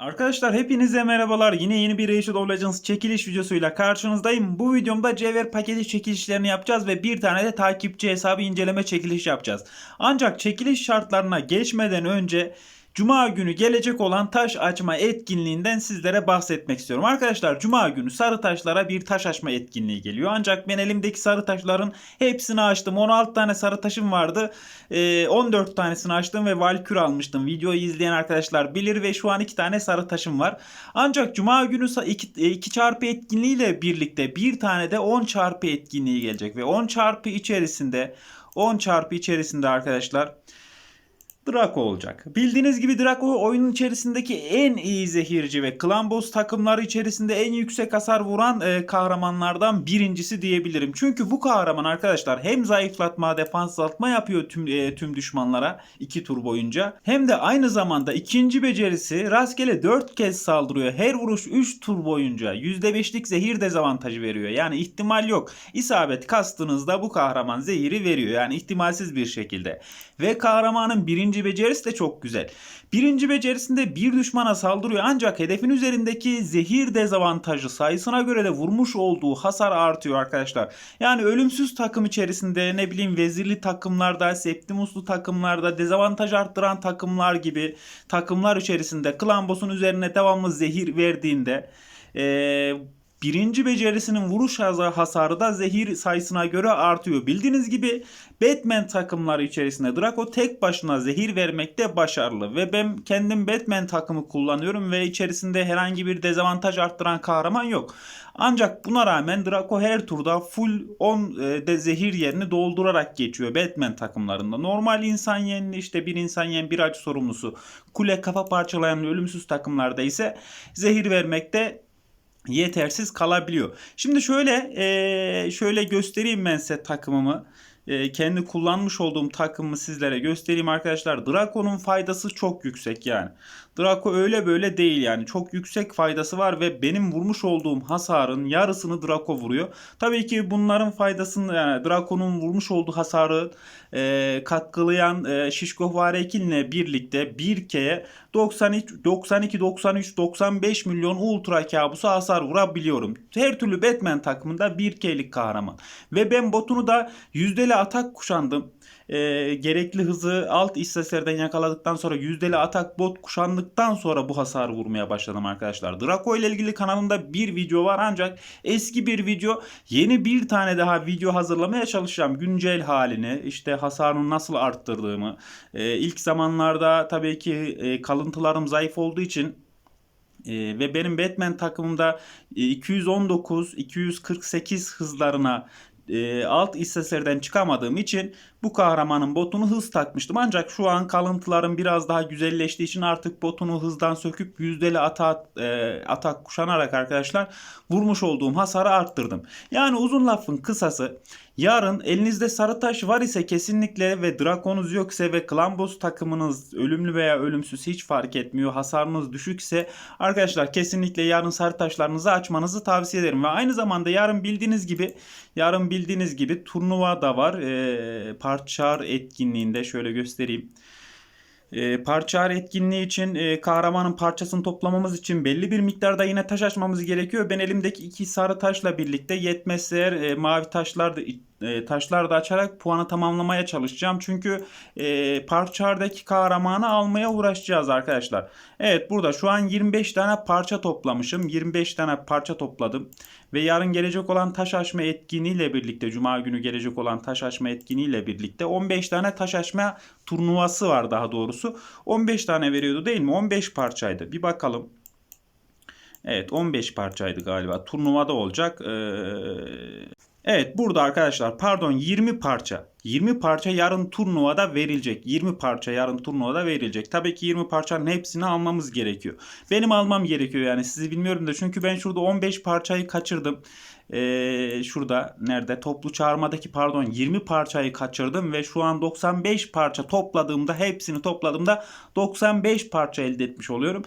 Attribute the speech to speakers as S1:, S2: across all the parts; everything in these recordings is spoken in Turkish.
S1: Arkadaşlar hepinize merhabalar. Yine yeni bir Age of Legends çekiliş videosuyla karşınızdayım. Bu videomda cevher paketi çekilişlerini yapacağız ve bir tane de takipçi hesabı inceleme çekiliş yapacağız. Ancak çekiliş şartlarına geçmeden önce Cuma günü gelecek olan taş açma etkinliğinden sizlere bahsetmek istiyorum. Arkadaşlar Cuma günü sarı taşlara bir taş açma etkinliği geliyor. Ancak ben elimdeki sarı taşların hepsini açtım. 16 tane sarı taşım vardı. Ee, 14 tanesini açtım ve Valkür almıştım. Videoyu izleyen arkadaşlar bilir ve şu an 2 tane sarı taşım var. Ancak Cuma günü 2, 2 çarpı etkinliğiyle birlikte bir tane de 10 çarpı etkinliği gelecek. Ve 10 çarpı içerisinde 10 çarpı içerisinde arkadaşlar Draco olacak. Bildiğiniz gibi Draco oyunun içerisindeki en iyi zehirci ve klan boss takımları içerisinde en yüksek hasar vuran e, kahramanlardan birincisi diyebilirim. Çünkü bu kahraman arkadaşlar hem zayıflatma, defans azaltma yapıyor tüm e, tüm düşmanlara iki tur boyunca. Hem de aynı zamanda ikinci becerisi rastgele 4 kez saldırıyor. Her vuruş 3 tur boyunca %5'lik zehir dezavantajı veriyor. Yani ihtimal yok. İsabet kastınızda bu kahraman zehiri veriyor. Yani ihtimalsiz bir şekilde. Ve kahramanın birinci becerisi de çok güzel. Birinci becerisinde bir düşmana saldırıyor ancak hedefin üzerindeki zehir dezavantajı sayısına göre de vurmuş olduğu hasar artıyor arkadaşlar. Yani ölümsüz takım içerisinde ne bileyim vezirli takımlarda, septimuslu takımlarda, dezavantaj arttıran takımlar gibi takımlar içerisinde klan boss'un üzerine devamlı zehir verdiğinde ee, birinci becerisinin vuruş hasarı da zehir sayısına göre artıyor. Bildiğiniz gibi Batman takımları içerisinde Draco tek başına zehir vermekte başarılı ve ben kendim Batman takımı kullanıyorum ve içerisinde herhangi bir dezavantaj arttıran kahraman yok. Ancak buna rağmen Draco her turda full 10 e, de zehir yerini doldurarak geçiyor Batman takımlarında. Normal insan yenli işte bir insan yen bir acı sorumlusu kule kafa parçalayan ölümsüz takımlarda ise zehir vermekte yetersiz kalabiliyor. Şimdi şöyle e, şöyle göstereyim ben size takımımı. E, kendi kullanmış olduğum takımımı sizlere göstereyim arkadaşlar. Draco'nun faydası çok yüksek yani. Draco öyle böyle değil yani. Çok yüksek faydası var ve benim vurmuş olduğum hasarın yarısını Draco vuruyor. Tabii ki bunların faydasını yani Draco'nun vurmuş olduğu hasarı e, katkılayan e, Şişko Varekin'le birlikte 1K'ye 92, 92, 93, 95 milyon ultra kabusu hasar vurabiliyorum. Her türlü Batman takımında 1K'lik kahraman. Ve ben botunu da yüzdeli atak kuşandım e, gerekli hızı alt istasyerden yakaladıktan sonra yüzdeli atak bot kuşandıktan sonra bu hasarı vurmaya başladım arkadaşlar. Draco ile ilgili kanalımda bir video var ancak eski bir video yeni bir tane daha video hazırlamaya çalışacağım. Güncel halini işte hasarını nasıl arttırdığımı e, ilk zamanlarda tabii ki e, kalıntılarım zayıf olduğu için ee, ve benim Batman takımımda 219 248 hızlarına e, alt istasyerden çıkamadığım için bu kahramanın botunu hız takmıştım. Ancak şu an kalıntılarım biraz daha güzelleştiği için artık botunu hızdan söküp yüzdeli atak, e, atak kuşanarak arkadaşlar vurmuş olduğum hasarı arttırdım. Yani uzun lafın kısası yarın elinizde sarı taş var ise kesinlikle ve drakonuz yoksa ve klambos takımınız ölümlü veya ölümsüz hiç fark etmiyor hasarınız düşükse arkadaşlar kesinlikle yarın sarı taşlarınızı açmanızı tavsiye ederim. Ve aynı zamanda yarın bildiğiniz gibi yarın bildiğiniz gibi turnuva da var. E, parçar etkinliğinde şöyle göstereyim. E, parçar etkinliği için e, kahramanın parçasını toplamamız için belli bir miktarda yine taş açmamız gerekiyor. Ben elimdeki iki sarı taşla birlikte yetmezse eğer e, mavi taşlar da e, taşlar da açarak puanı tamamlamaya çalışacağım. Çünkü e, parçardaki kahramanı almaya uğraşacağız arkadaşlar. Evet burada şu an 25 tane parça toplamışım. 25 tane parça topladım. Ve yarın gelecek olan taş açma etkinliğiyle birlikte Cuma günü gelecek olan taş açma etkinliğiyle birlikte 15 tane taş açma turnuvası var daha doğrusu. 15 tane veriyordu değil mi? 15 parçaydı. Bir bakalım. Evet 15 parçaydı galiba. Turnuvada olacak. Ee, Evet burada arkadaşlar pardon 20 parça. 20 parça yarın turnuvada verilecek. 20 parça yarın turnuvada verilecek. Tabii ki 20 parçanın hepsini almamız gerekiyor. Benim almam gerekiyor yani sizi bilmiyorum da çünkü ben şurada 15 parçayı kaçırdım. Ee, şurada nerede toplu çağırmadaki pardon 20 parçayı kaçırdım ve şu an 95 parça topladığımda hepsini topladığımda 95 parça elde etmiş oluyorum.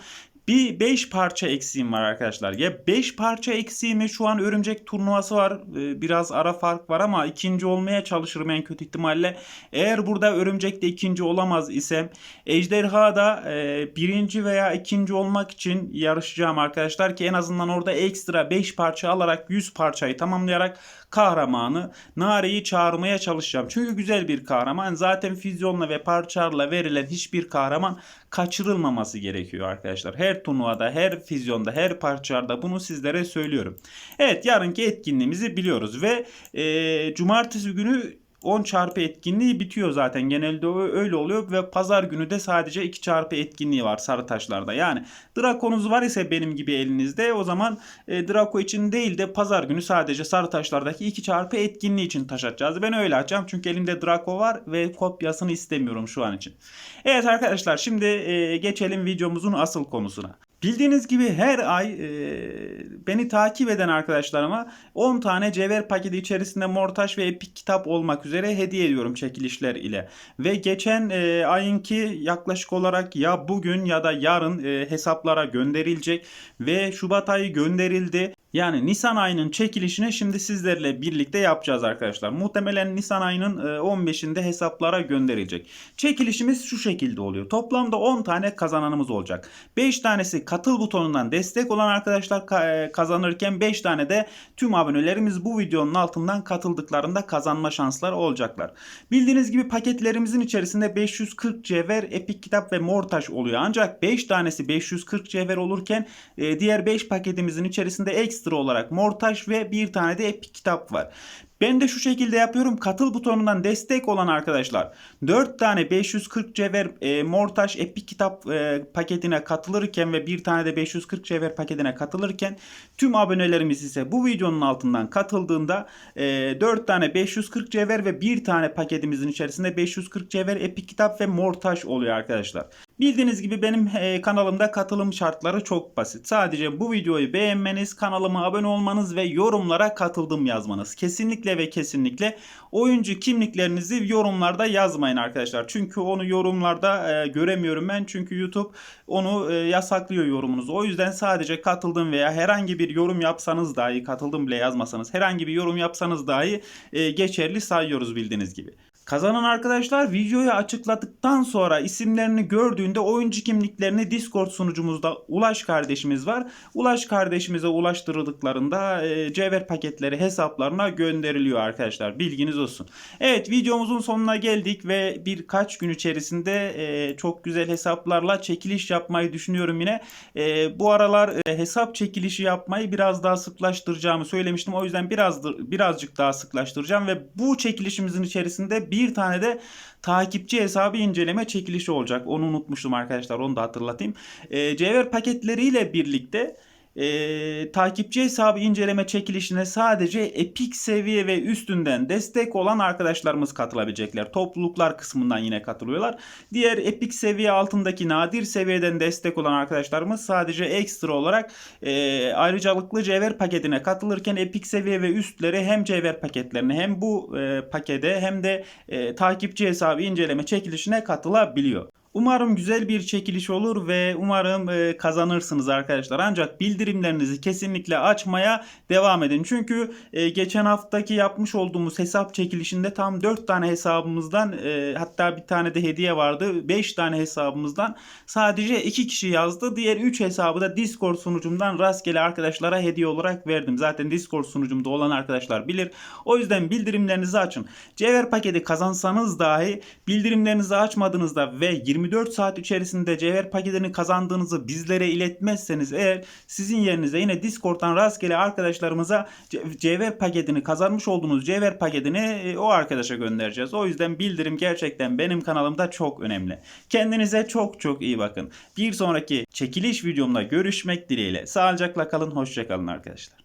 S1: Bir 5 parça eksiğim var arkadaşlar. Ya 5 parça eksiğimi şu an örümcek turnuvası var. Ee, Biraz ara fark var ama ikinci olmaya çalışırım en kötü ihtimalle. Eğer burada örümcekte ikinci olamaz isem ejderhada e, birinci veya ikinci olmak için yarışacağım arkadaşlar ki en azından orada ekstra 5 parça alarak 100 parçayı tamamlayarak kahramanı Nare'yi çağırmaya çalışacağım. Çünkü güzel bir kahraman. Zaten füzyonla ve parçalarla verilen hiçbir kahraman kaçırılmaması gerekiyor arkadaşlar. Her turnuvada, her füzyonda, her parçalarda bunu sizlere söylüyorum. Evet yarınki etkinliğimizi biliyoruz ve e, cumartesi günü 10 çarpı etkinliği bitiyor zaten. Genelde öyle oluyor ve pazar günü de sadece 2 çarpı etkinliği var sarı taşlarda. Yani Drakonuz var ise benim gibi elinizde o zaman e, Drako için değil de pazar günü sadece sarı taşlardaki 2 çarpı etkinliği için taş atacağız. Ben öyle açacağım çünkü elimde Drako var ve kopyasını istemiyorum şu an için. Evet arkadaşlar şimdi e, geçelim videomuzun asıl konusuna. Bildiğiniz gibi her ay e, beni takip eden arkadaşlarıma 10 tane cevher paketi içerisinde mortaş ve epik kitap olmak üzere hediye ediyorum çekilişler ile. Ve geçen e, ayınki yaklaşık olarak ya bugün ya da yarın e, hesaplara gönderilecek ve Şubat ayı gönderildi. Yani Nisan ayının çekilişini şimdi sizlerle birlikte yapacağız arkadaşlar. Muhtemelen Nisan ayının e, 15'inde hesaplara gönderilecek. Çekilişimiz şu şekilde oluyor. Toplamda 10 tane kazananımız olacak. 5 tanesi katıl butonundan destek olan arkadaşlar ka- e, kazanırken 5 tane de tüm abonelerimiz bu videonun altından katıldıklarında kazanma şansları olacaklar. Bildiğiniz gibi paketlerimizin içerisinde 540 cevher, epik kitap ve mortaş oluyor. Ancak 5 tanesi 540 cevher olurken e, diğer 5 paketimizin içerisinde ekstra olarak mortaş ve bir tane de epik kitap var. Ben de şu şekilde yapıyorum. Katıl butonundan destek olan arkadaşlar 4 tane 540 cevher e, mortaş epik kitap e, paketine katılırken ve bir tane de 540 cevher paketine katılırken tüm abonelerimiz ise bu videonun altından katıldığında e, 4 tane 540 cevher ve bir tane paketimizin içerisinde 540 cevher epik kitap ve mortaş oluyor arkadaşlar. Bildiğiniz gibi benim e, kanalımda katılım şartları çok basit. Sadece bu videoyu beğenmeniz, kanalıma abone olmanız ve yorumlara katıldım yazmanız. Kesinlikle ve kesinlikle oyuncu kimliklerinizi yorumlarda yazmayın arkadaşlar. Çünkü onu yorumlarda e, göremiyorum ben. Çünkü YouTube onu e, yasaklıyor yorumunuzu. O yüzden sadece katıldım veya herhangi bir yorum yapsanız dahi katıldım bile yazmasanız herhangi bir yorum yapsanız dahi geçerli sayıyoruz bildiğiniz gibi. Kazanan arkadaşlar videoyu açıkladıktan sonra isimlerini gördüğünde oyuncu kimliklerini Discord sunucumuzda Ulaş kardeşimiz var. Ulaş kardeşimize ulaştırıldıklarında e, cevher paketleri hesaplarına gönderiliyor arkadaşlar. Bilginiz olsun. Evet videomuzun sonuna geldik ve birkaç gün içerisinde e, çok güzel hesaplarla çekiliş yapmayı düşünüyorum yine. E, bu aralar e, hesap çekilişi yapmayı biraz daha sıklaştıracağımı söylemiştim. O yüzden biraz birazcık daha sıklaştıracağım ve bu çekilişimizin içerisinde bir tane de takipçi hesabı inceleme çekilişi olacak. Onu unutmuştum arkadaşlar. Onu da hatırlatayım. E, cevher paketleriyle birlikte e, takipçi hesabı inceleme çekilişine sadece epik seviye ve üstünden destek olan arkadaşlarımız katılabilecekler. Topluluklar kısmından yine katılıyorlar. Diğer epik seviye altındaki nadir seviyeden destek olan arkadaşlarımız sadece ekstra olarak e, ayrıcalıklı cevher paketine katılırken epik seviye ve üstleri hem cevher paketlerine hem bu e, pakete hem de e, takipçi hesabı inceleme çekilişine katılabiliyor. Umarım güzel bir çekiliş olur ve umarım e, kazanırsınız arkadaşlar. Ancak bildirimlerinizi kesinlikle açmaya devam edin. Çünkü e, geçen haftaki yapmış olduğumuz hesap çekilişinde tam 4 tane hesabımızdan e, hatta bir tane de hediye vardı. 5 tane hesabımızdan sadece 2 kişi yazdı. Diğer 3 hesabı da Discord sunucumdan rastgele arkadaşlara hediye olarak verdim. Zaten Discord sunucumda olan arkadaşlar bilir. O yüzden bildirimlerinizi açın. Cevher paketi kazansanız dahi bildirimlerinizi açmadığınızda ve 20 24 saat içerisinde cevher paketini kazandığınızı bizlere iletmezseniz eğer sizin yerinize yine Discord'dan rastgele arkadaşlarımıza ce- cevher paketini kazanmış olduğunuz cevher paketini e, o arkadaşa göndereceğiz. O yüzden bildirim gerçekten benim kanalımda çok önemli. Kendinize çok çok iyi bakın. Bir sonraki çekiliş videomda görüşmek dileğiyle. Sağlıcakla kalın, hoşça kalın arkadaşlar.